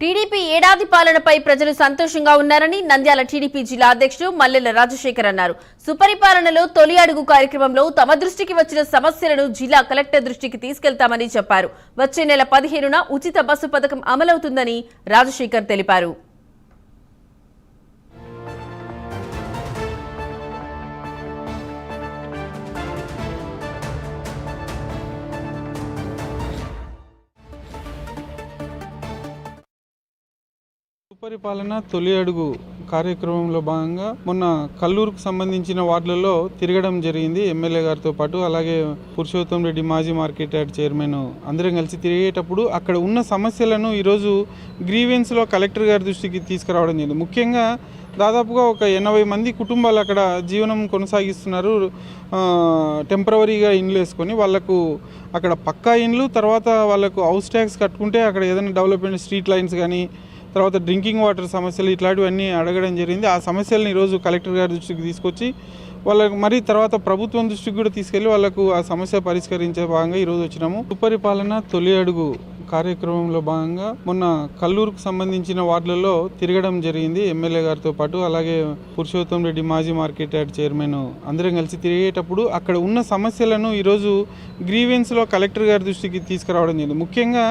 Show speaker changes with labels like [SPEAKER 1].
[SPEAKER 1] TDP ఏడాది పాలనపై ప్రజలు సంతోషంగా ఉన్నారని నంద్యాల టీడీపీ జిల్లా అధ్యక్షుడు మల్లెల రాజశేఖర్ అన్నారు. సుపరిపాలనలో తొలి అడుగు కార్యక్రమంలో తమ దృష్టికి వచ్చిన సమస్యలను జిల్లా కలెక్టర్ దృష్టికి తీసుకెళ్తామని చెప్పారు. వచ్చే నెల పదిహేనున ఉచిత బస్సు పథకం అమలవుతుందని రాజశేఖర్ తెలిపారు.
[SPEAKER 2] సుపరిపాలన తొలి అడుగు కార్యక్రమంలో భాగంగా మొన్న కల్లూరుకు సంబంధించిన వార్డులలో తిరగడం జరిగింది. ఎమ్మెల్యే గారితో పాటు అలాగే పురుషోత్తం రెడ్డి మాజీ మార్కెట్ యార్డ్ చైర్మన్ అందరం కలిసి తిరిగేటప్పుడు అక్కడ ఉన్న సమస్యలను ఈరోజు గ్రీవెన్స్లో కలెక్టర్ గారి దృష్టికి తీసుకురావడం జరిగింది. ముఖ్యంగా దాదాపుగా ఒక ఎనభై మంది కుటుంబాలు అక్కడ జీవనం కొనసాగిస్తున్నారు. టెంపరవరీగా ఇండ్లు వేసుకొని వాళ్ళకు అక్కడ పక్కా ఇండ్లు తర్వాత వాళ్ళకు హౌస్ ట్యాక్స్ కట్టుకుంటే అక్కడ ఏదైనా డెవలప్మెంట్ స్ట్రీట్ లైన్స్ కానీ తర్వాత డ్రింకింగ్ వాటర్ సమస్యలు ఇట్లాంటివన్నీ అడగడం జరిగింది. ఆ సమస్యలను ఈరోజు కలెక్టర్ గారి దృష్టికి తీసుకొచ్చి వాళ్ళకు మరి తర్వాత ప్రభుత్వం దృష్టికి కూడా తీసుకెళ్ళి వాళ్ళకు ఆ సమస్య పరిష్కరించే భాగంగా ఈరోజు వచ్చినాము. సుపరిపాలన తొలి అడుగు కార్యక్రమంలో భాగంగా మొన్న కల్లూరుకు సంబంధించిన వార్డులలో తిరగడం జరిగింది. ఎమ్మెల్యే గారితో పాటు అలాగే పురుషోత్తం రెడ్డి మాజీ మార్కెట్ యార్డ్ చైర్మన్ అందరం కలిసి తిరిగేటప్పుడు అక్కడ ఉన్న సమస్యలను ఈరోజు గ్రీవెన్స్లో కలెక్టర్ గారి దృష్టికి తీసుకురావడం జరిగింది. ముఖ్యంగా